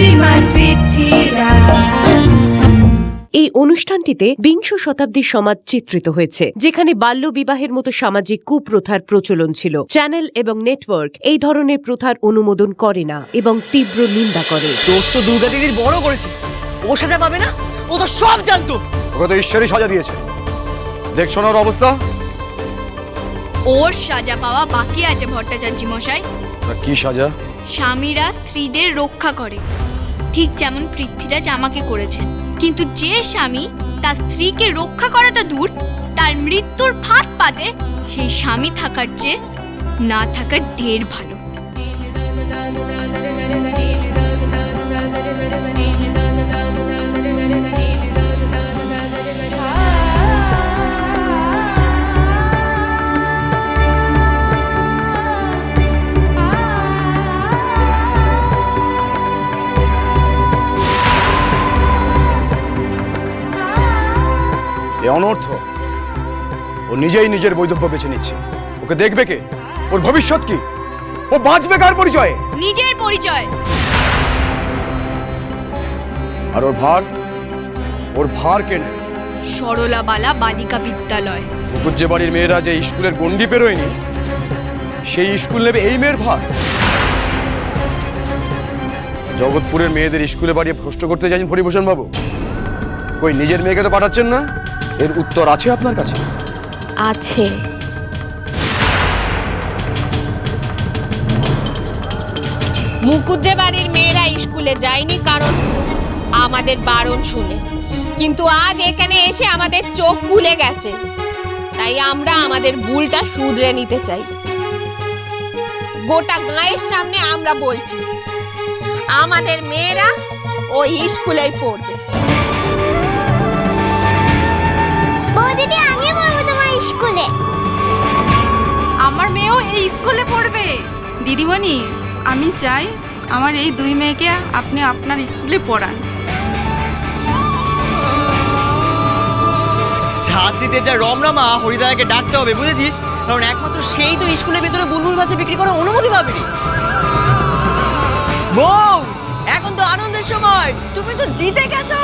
শ্রীমান পৃথ্বীরাজ। এই অনুষ্ঠানটিতে বিংশ শতাব্দীর সমাজ চিত্রিত হয়েছে যেখানে বাল্য বিবাহের মতো সামাজিক কুপ্রথার প্রচলন ছিল। চ্যানেল এবং নেটওয়ার্ক এই ধরনের প্রথার অনুমোদন করে না এবং তীব্র নিন্দা করে। দোষ তো দুর্গা দিদির বড় করেছে। ও সাজা পাবে না? ও তো সব জানতো। ওকে তো ঈশ্বরই সাজা দিয়েছে। দেখছ না ওর অবস্থা? ওর সাজা পাওয়া বাকি আছে ভট্টাচার্য মশাই তা কি সাজা? স্বামীরা স্ত্রীদের রক্ষা করে। ঠিক যেমন পৃথ্বীরাজ আমাকে করেছেন। কিন্তু যে স্বামী তার স্ত্রীকে রক্ষা করা তো দূর, তার মৃত্যুর ফাঁদ পাতে সেই স্বামী থাকার চেয়ে না থাকার ঢের ভালো। অনর্থ। ও নিজেই নিজের বৈধব্য বেছে নিচ্ছে। ওকে দেখবে কে? ওর ভবিষ্যৎ কি? ও বাঁচবে কার পরিচয়ে? নিজের পরিচয়। আর ওর ভার? ওর ভার কে নেবে? সরলা বালা বালিকা বিদ্যালয়। মুকুজ্জে বাড়ির মেয়েরা যে স্কুলের গন্ডি পেরোয়নি সেই স্কুল নেবে এই মেয়ের ভার। জগৎপুরের মেয়েদের স্কুলে বাড়িয়ে ভ্রষ্ট করতে চাইছেন ফণিভূষণ বাবু। কই নিজের মেয়েকে তো পাঠাচ্ছেন না? এর উত্তর আছে আপনার কাছে? আছে। মুকুজ্জে বাড়ির মেয়েরা স্কুলে যায়নি কারণ আমাদের বারণ শুনে। কিন্তু আজ এখানে এসে আমাদের চোখ খুলে গেছে। তাই আমরা আমাদের ভুলটা শুধরে নিতে চাই। গোটা গাঁয়ের সামনে আমরা বলছি আমাদের মেয়েরা ওই স্কুলেই পড়বে। বৌদিদি আমি পড়ব তোমার স্কুলে। আমার মেয়েও এই স্কুলে পড়বে। দিদিমণি আমি চাই আমার এই দুই মেয়েকে আপনি আপনার স্কুলে পড়ান। ছাত্রীদের যা রমরমা হরিদাকে ডাকতে হবে বুঝেছিস? কারণ একমাত্র সেই তো স্কুলের ভেতরে বুলবুল বাচ্চা বিক্রি করার অনুমতি পাবেনি বউ এখন তো আনন্দের সময় তুমি তো জিতে গেছো।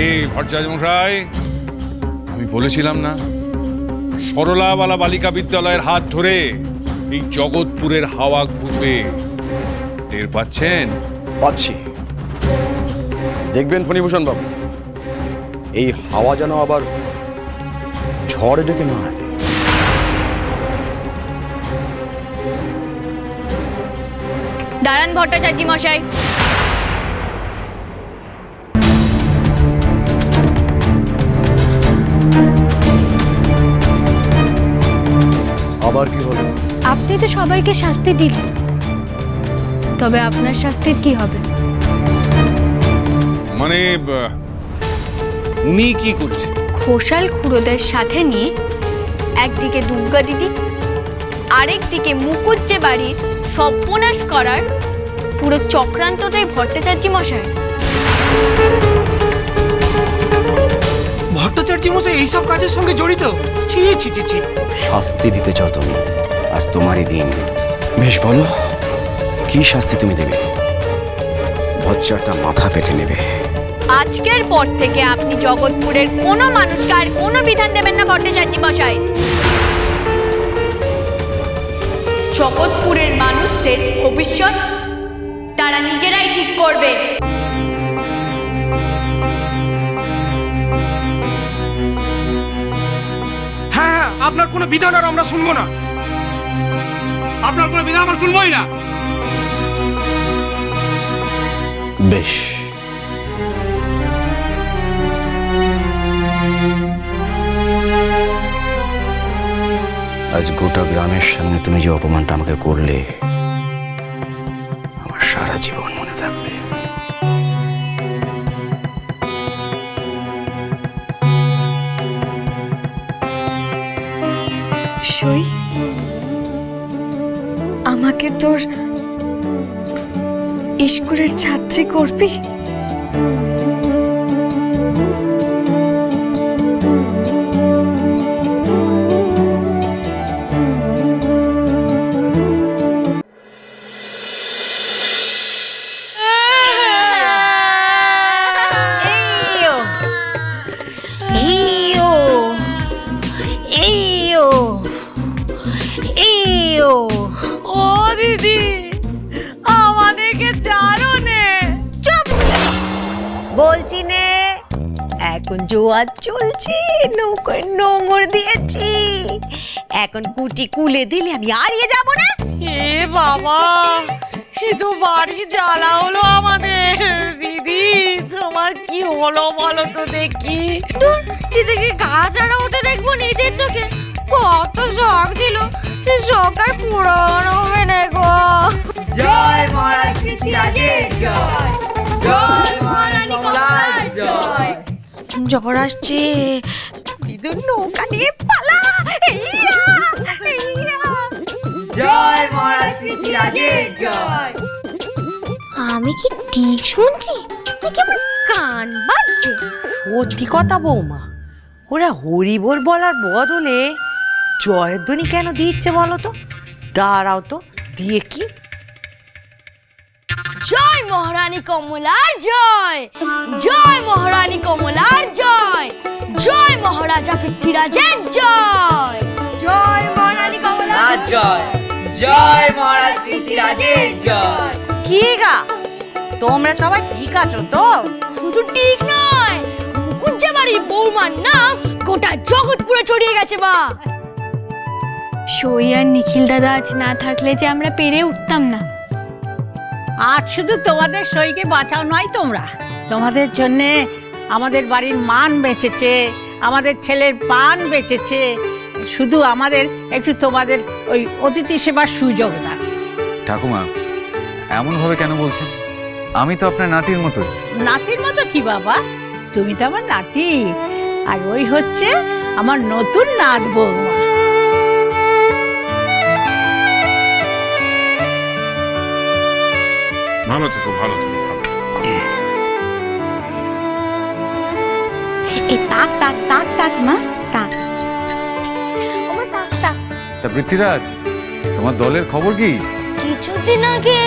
এই ভট্টাচার্য মশাই আমি বলেছিলাম না সরলাবালা বালিকা বিদ্যালয়ের হাত ধরে এই জগৎপুরের হাওয়া ঘুরবে। টের পাচ্ছেন? পাচ্ছি। দেখবেন ফণিভূষণ বাবু এই হাওয়া যেন আবার ঝড় ডেকে না। দাঁড়ান ভট্টাচার্য মশাই আবার কি হলো? আপনি তো সবাইকে শাস্তি দিলেন। তবে আপনার শাস্তির কি হবে? মানে উনি কি করেছে ঘোষাল খুড়োদের সাথে নিয়ে একদিকে দুর্গা দিদি আরেকদিকে মুকুজ্জে বাড়ির সর্বনাশ করার পুরো চক্রান্তটাই ভট্টাচার্য মশাই। ভট্টাচার্য মশাই এইসব কাজের সঙ্গে জড়িত? ছি ছি ছি ছি। শাস্তি দিতে চাও তুমি। আজ তোমারই দিন। বেশ বলো। কি শাস্তি তুমি দেবে? বজ্জারটা মাথা পেতে নেবে। আজকের পর থেকে আপনি জগৎপুরের কোনো মানুষকে আর কোনো বিধান দেবেন না ভট্টাচার্য মশাই জগৎপুরের মানুষদের ভবিষ্যৎ তারা নিজেরাই ঠিক করবে। আপনার কোনো বিধান আর আমরা শুনব না। আপনার কোনো বিধান আমরা শুনবোই না। বেশ। আজ গোটা গ্রামের সামনে তুমি যে অপমানটা আমাকে করলে আমার সারা জীবন সই আমাকে তোর ইস্কুলের ছাত্রী করবি? এখন জোয়ার চলছে নৌকায় নোংর দিয়েছি। এখন কুটি কুলে দিলে আমি হারিয়ে যাব না। এ বাবা এ তো বাড়ি জ্বালা হলো আমাদের। দিদি তোমার কি হলো বলো তো দেখি। দিদিকে গাছ আড়া উঠে দেখব নিজের চোখে। কত শখ ছিল সে শখ আর পূরণ হবে না গো। জবর আসছে। ইঁদুর নৌকা নিয়ে পালা। জয় মহারাজ পৃথ্বীরাজের জয়। আমি কি ঠিক শুনছি? নাকি কান বাজছে। সত্যি কথা বৌমা ওরা হরিবোল বলার বদলে জয়ধ্বনি কেন দিচ্ছে বলো তো? দাঁড়াও তো দিয়ে কি জয় মহারানী কমলার জয়। জয় মহারানী কমলার জয়। জয় মহারাজা পৃথ্বীরাজের জয়। জয় মহারানী কমলার জয়। জয় মহারাজ পৃথ্বীরাজের জয়। কি গা? তোমরা সবাই ঠিক আছো তো? শুধু ঠিক নয় মুকুজ্জা বাড়ির বৌমার নাম গোটা জগৎপুরে ছড়িয়ে গেছে মা। সই আর নিখিল দাদা আজ না থাকলে যে আমরা পেরে উঠতাম না। আজ শুধু তোমাদের সইকে বাঁচাও নয় তোমরা। তোমাদের জন্যে আমাদের বাড়ির মান বেঁচেছে আমাদের ছেলের পান বেঁচেছে। শুধু আমাদের একটু তোমাদের ওই অতিথি সেবার সুযোগ দাও। ঠাকুমা এমনভাবে কেন বলছেন? আমি তো আপনার নাতির মতো নাতির মতো কি বাবা? তুমি তো আমার নাতি। আর ওই হচ্ছে আমার নতুন নাত বৌমা ভালো থেকো ভালো থেকো ভালো থেকো। এই তাক তাক তাক তাক মা তাক। তা পৃথ্বীরাজ তোমার দলের খবর কি? কিছুদিন আগে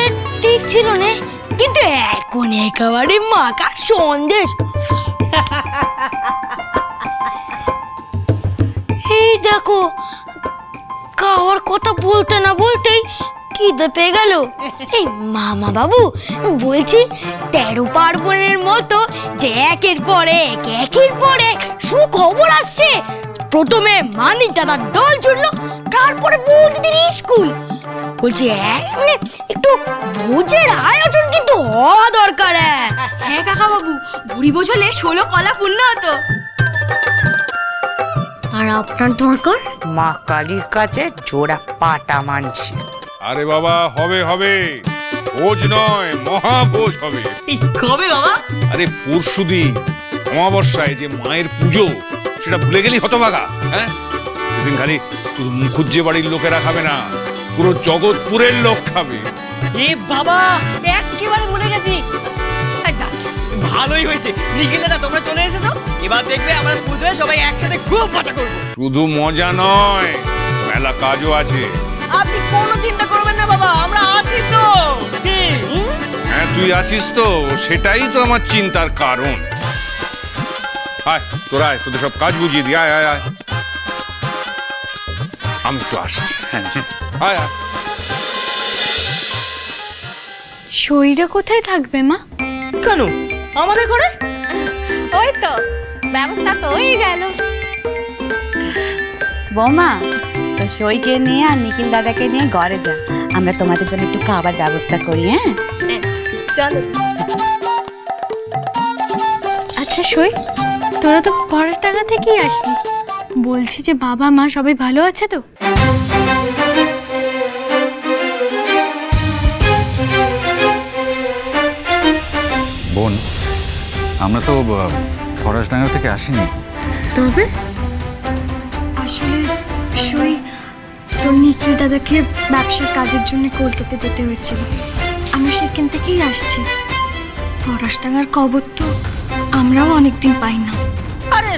ঠিক ছিল না কিন্তু এখন একেবারে মাকা সন্দেশ। এই দেখো খাওয়ার কথা বলতে না বলতেই খিদে পেয়ে গেল। এই মামা বাবু বলছি তেরো পার্বণের মতো যে একের পর এক একের পর এক সুখবর আসছে। প্রথমে মানিক দাদার দল জুড়লো তারপরে বৌদিদের স্কুল। বলছি এক মানে একটু ভোজের আয়োজন কিন্তু হওয়া দরকার হ্যাঁ। কাকা বাবু বুড়ি বোঝলে ষোলো কলা পূর্ণ হতো। আর আপনার দরকার? মা কালীর কাছে জোড়া পাটা মানছি। আরে বাবা হবে হবে। ভোজ নয় মহাভোজ হবে। এই কবে বাবা? আরে পরশুদিন অমাবস্যায় যে মায়ের পুজো সেটা ভুলে গেলি হতভাগা হ্যাঁ? সেদিন খালি শুধু মুখুজ্জে বাড়ির লোকেরা খাবে না পুরো জগৎপুরের লোক খাবে। এ বাবা একেবারে ভুলে গেছি। ভালোই হয়েছে। নিখিল তোমরা চলে এসেছ? এবার দেখবে আমরা পুজোয় সবাই একসাথে খুব মজা করব। শুধু মজা নয় মেলা কাজও আছে। আপনি তুই আছিস তো? সেটাই তো আমার চিন্তার কারণ। আয় তোরা আয় তোদের সব কাজ বুঝিয়ে দি। আয় আয় আয়। আমি তো আসছি। হ্যাঁ আয় আয়। সইটা কোথায় থাকবে মা? কেন? আমাদের ঘরে? ওই তো ব্যবস্থা তো হয়ে গেল। বৌমা তো সইকে নিয়ে আর নিখিল দাদাকে নিয়ে ঘরে যা। আমরা তোমাদের জন্য একটু খাবার ব্যবস্থা করি হ্যাঁ। চলো। আচ্ছা সই তোরা তো পড়াশালা থেকেই আসলি। বলছি যে বাবা মা সবাই ভালো আছে তো? বোন আমরা তো ফরাসডাঙ্গা থেকে আসিনি। তবে? আসলে সই তোর নিখিল দাদাকে ব্যবসার কাজের জন্য কলকাতা যেতে হয়েছিল। আমি সেখান থেকেই আসছি। পরাশটাঙ্গার কবর তো আমরাও অনেকদিন পাই না। আরে।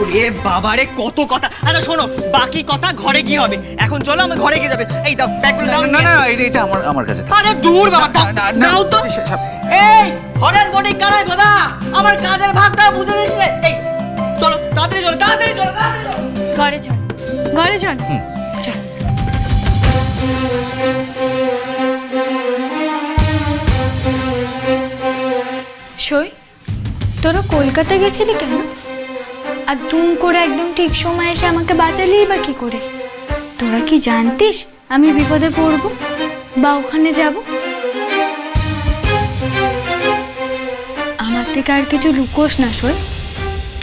ওরে বাবারে কত কথা। আচ্ছা শোনো বাকি কথা ঘরে কি হবে। এখন চলো আমরা ঘরে গিয়ে যাবে। এই দাও ব্যাগগুলো দাও না না। এটা এটা আমার আমার কাছে আরে দূর বাবা দাও তো। এই হরেন বডি কারাই বোদা আমার কাজের ভাগটা বুঝে দিস রে। এই চলো তাড়াতাড়ি চলো তাড়াতাড়ি চলো তাড়াতাড়ি চলো। ঘরে চল ঘরে চল। চল। কলকাতা গেছিলি কেন? আর দুম করে একদম ঠিক সময় এসে আমাকে বাঁচালি বা কি করে? তোরা কি জানতিস আমি বিপদে পড়ব? বা ওখানে যাব? আমার থেকে আর কিছু লুকোস না সই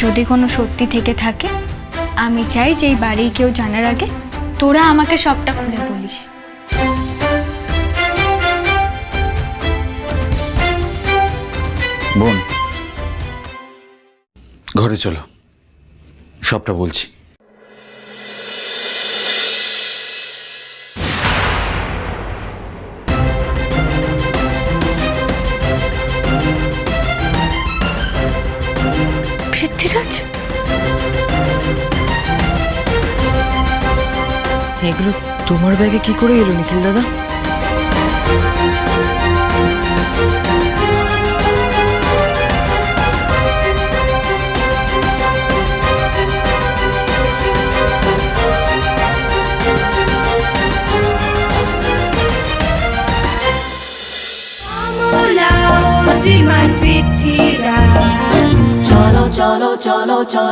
যদি কোনো সত্যি থেকে থাকে, আমি চাই যে এই বাড়ির কেউ জানার আগে তোরা আমাকে সবটা খুলে বলিস। বোন ঘরে চলো। সবটা বলছি। পৃথ্বীরাজ? এগুলো তোমার ব্যাগে কি করে এলো নিখিল দাদা? পৃথ্বীরাজ